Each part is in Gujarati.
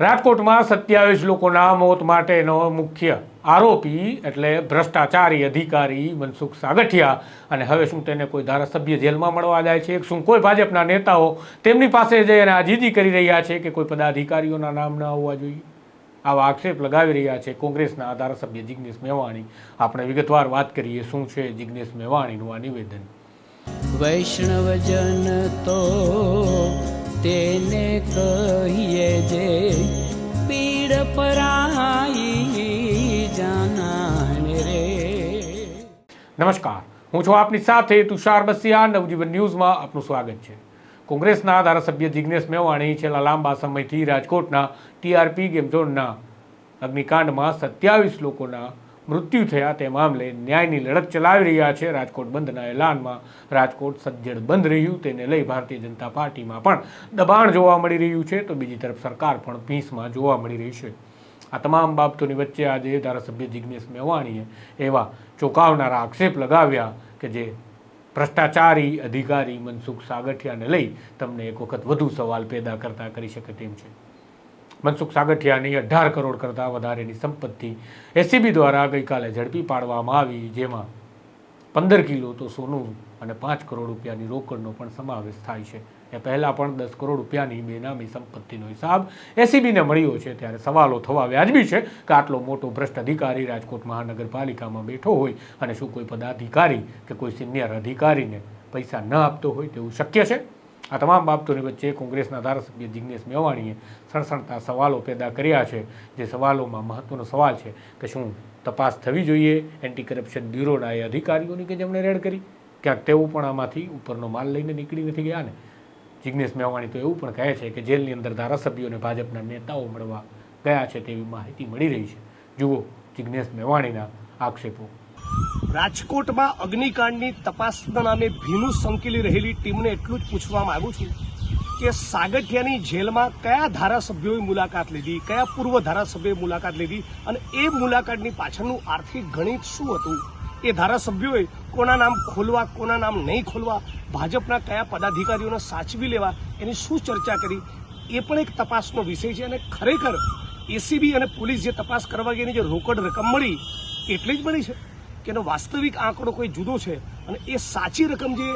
રાજકોટમાં સત્યાવીસ લોકોના મોત માટેનો મુખ્ય આરોપી એટલે ભ્રષ્ટાચારી અધિકારી મનસુખ સાગઠિયા. અને હવે શું તેને કોઈ ધારાસભ્ય જેલમાં મળવા જાય છે? શું કોઈ ભાજપના નેતાઓ તેમની પાસે જઈ અને આજીજી કરી રહ્યા છે કે કોઈ પદાધિકારીઓના નામ ન હોવા જોઈએ? આવા આક્ષેપ લગાવી રહ્યા છે કોંગ્રેસના ધારાસભ્ય જિગ્નેશ મેવાણી. આપણે વિગતવાર વાત કરીએ, શું છે જિગ્નેશ મેવાણીનું આ નિવેદન? વૈષ્ણવજન તો તેને કહીએ જે પીડ પરાઈ જાનાને રે. નમસ્કાર. હું છું આપની સાથે તુષાર બસિયા નવજીવન ન્યૂઝમાં આપનું સ્વાગત છે. કોંગ્રેસના ધારાસભ્ય જિગ્નેશ મેવાણી છેલ્લા લાંબા સમયથી રાજકોટના ટીઆરપી ગેમઝોનના અગ્નિકાંડમાં સત્યાવીસ લોકોના મૃત્યુ થયા તે મામલે ન્યાયની લડત ચલાવી રહ્યા છે. રાજકોટ બંધના એલાનમાં રાજકોટ સજ્જડ બંધ રહ્યું. તેને લઈ ભારતીય જનતા પાર્ટીમાં પણ દબાણ જોવા મળી રહ્યું છે. તો બીજી તરફ સરકાર પણ ભીંસમાં જોવા મળી રહી છે. આ તમામ બાબતોની વચ્ચે આજે ધારાસભ્ય જિગ્નેશ મેવાણીએ એવા ચોંકાવનારા આક્ષેપ લગાવ્યા કે જે ભ્રષ્ટાચારી અધિકારી મનસુખ સાગઠિયાને લઈ તમને એક વખત વધુ સવાલ પેદા કરતા કરી શકે તેમ છે. મનસુખ સાગઠિયાની અઢાર કરોડ કરતાં વધારેની સંપત્તિ એસીબી દ્વારા ગઈકાલે ઝડપી પાડવામાં આવી, જેમાં પંદર કિલો તો સોનું અને પાંચ કરોડ રૂપિયાની રોકડનો પણ સમાવેશ થાય છે. એ પહેલાં પણ દસ કરોડ રૂપિયાની બેનામી સંપત્તિનો હિસાબ એસીબીને મળ્યો છે, ત્યારે સવાલો થવા વ્યાજબી છે કે આટલો મોટો ભ્રષ્ટ અધિકારી રાજકોટ મહાનગરપાલિકામાં બેઠો હોય અને શું કોઈ પદાધિકારી કે કોઈ સિનિયર અધિકારીને પૈસા ન આપતો હોય તેવું શક્ય છે? આ તમામ બાબતોની વચ્ચે કોંગ્રેસના ધારાસભ્ય જિગ્નેશ મેવાણીએ સણસણતા સવાલો પેદા કર્યા છે, જે સવાલોમાં મહત્વનો સવાલ છે કે શું તપાસ થવી જોઈએ? એન્ટી કરપ્શન બ્યુરોના એ અધિકારીઓની કે જેમણે રેડ કરી? ક્યાંક તેઓ પણ આમાંથી ઉપરનો માલ લઈને નીકળી નથી ગયા ને? જિગ્નેશ મેવાણી તો એવું પણ કહે છે કે જેલની અંદર ધારાસભ્યોને ભાજપના નેતાઓ મળવા ગયા છે તેવી માહિતી મળી રહી છે. જુઓ જિગ્નેશ મેવાણીના આક્ષેપો. રાજકોટમાં અગ્નિકાંડની તપાસના નામે ભીનું સંકેલી રહેલી ટીમને એટલું જ પૂછવા માંગુ છું કે સાગઠિયાની જેલમાં કયા ધારાસભ્યોએ મુલાકાત લીધી, કયા પૂર્વ ધારાસભ્યોએ મુલાકાત લીધી અને એ મુલાકાતની પાછળનું આર્થિક ગણિત શું હતું? એ ધારાસભ્યોએ કોના નામ ખોલવા, કોના નામ નહીં ખોલવા, ભાજપના કયા પદાધિકારીઓને સાચવી લેવા એની શું ચર્ચા કરી? એ પણ એક તપાસનો વિષય છે અને ખરેખર એસીબી અને પોલીસ જે તપાસ કરવા ગઈ જે રોકડ રકમ મળી, એટલી જ મળી છે? કે એનો વાસ્તવિક આંકડો કોઈ જુદો છે અને એ સાચી રકમ જે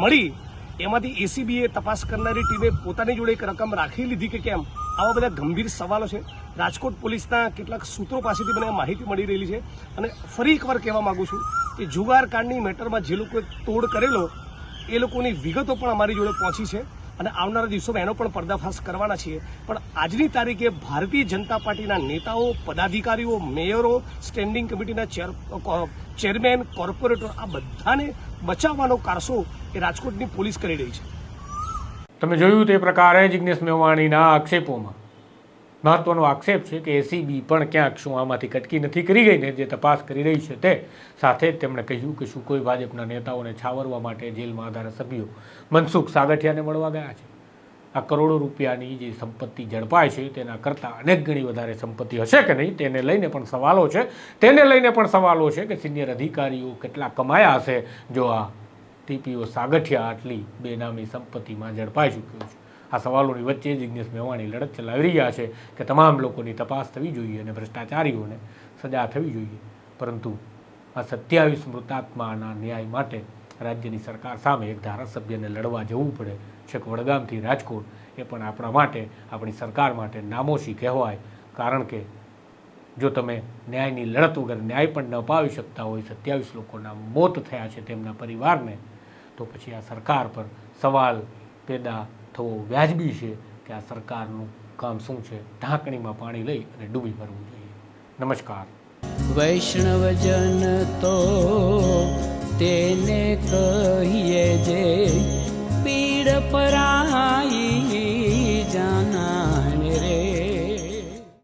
મળી, એમાંથી એસીબીએ તપાસ કરનારી ટીમે પોતાની જોડે એક રકમ રાખી લીધી કે કેમ? આવા બધા ગંભીર સવાલો છે. રાજકોટ પોલીસના કેટલાક સૂત્રો પાસેથી મને માહિતી મળી રહેલી છે અને ફરી એકવાર કહેવા માગું છું કે જુગાર કાંડની મેટરમાં જે લોકોએ તોડ કરેલો, એ લોકોની વિગતો પણ અમારી જોડે પહોંચી છે. અને આવનારા દિવસોમાં એનો પણ પર્દાફાશ કરવાના છીએ. પણ આજની તારીખે ભારતીય જનતા પાર્ટીના નેતાઓ, પદાધિકારીઓ, મેયરો, સ્ટેન્ડિંગ કમિટીના ચેર ચેરમેન, કોર્પોરેટર આ બધાને બચાવવાનો કારસો એ રાજકોટની પોલીસ કરી રહી છે. તમે જોયું તે પ્રકારે જિગ્નેશ મેવાણીના આક્ષેપોમાં. મહત્વનો આક્ષેપ છે કે એસીબી પણ ક્યાંક શું આમાંથી કટકી નથી કરી ગઈ ને જે તપાસ કરી રહી છે તે સાથે જ તેમણે કહ્યું કે શું કોઈ ભાજપના નેતાઓને છાવરવા માટે જેલમાં ધારાસભ્યો મનસુખ સાગઠિયાને મળવા ગયા છે. આ કરોડો રૂપિયાની જે સંપત્તિ ઝડપાય છે તેના કરતાં અનેક ગણી વધારે સંપત્તિ હશે કે નહીં તેને લઈને પણ સવાલો છે. તેને લઈને પણ સવાલો છે કે સિનિયર અધિકારીઓ કેટલા કમાયા હશે જો આ ટીપીઓ સાગઠિયા આટલી બેનામી સંપત્તિમાં ઝડપાઈ ચૂક્યું છે. આ સવાલોની વચ્ચે જિગ્નેશ મેવાણી લડત ચલાવી રહ્યા છે કે તમામ લોકોની તપાસ થવી જોઈએ અને ભ્રષ્ટાચારીઓને સજા થવી જોઈએ. પરંતુ આ સત્યાવીસ મૃતાત્માના ન્યાય માટે રાજ્યની સરકાર સામે એક ધારાસભ્યને લડવા જવું પડે. છેક વડગામથી રાજકોટ એ પણ આપણા માટે, આપણી સરકાર માટે નામોશી કહેવાય. કારણ કે જો તમે ન્યાયની લડત વગર ન્યાય પણ ન પાવી શકતા હોય, સત્યાવીસ લોકોના મોત થયા છે તેમના પરિવારને, તો પછી આ સરકાર પર સવાલ પેદા થવો વ્યાજબી છે કે આ સરકારનું કામ શું છે? ઢાંકણીમાં પાણી લઈ અને ડૂબી ભરવું જોઈએ. નમસ્કાર. વૈષ્ણવજન તો તેને કહીએ જે પીડ પરા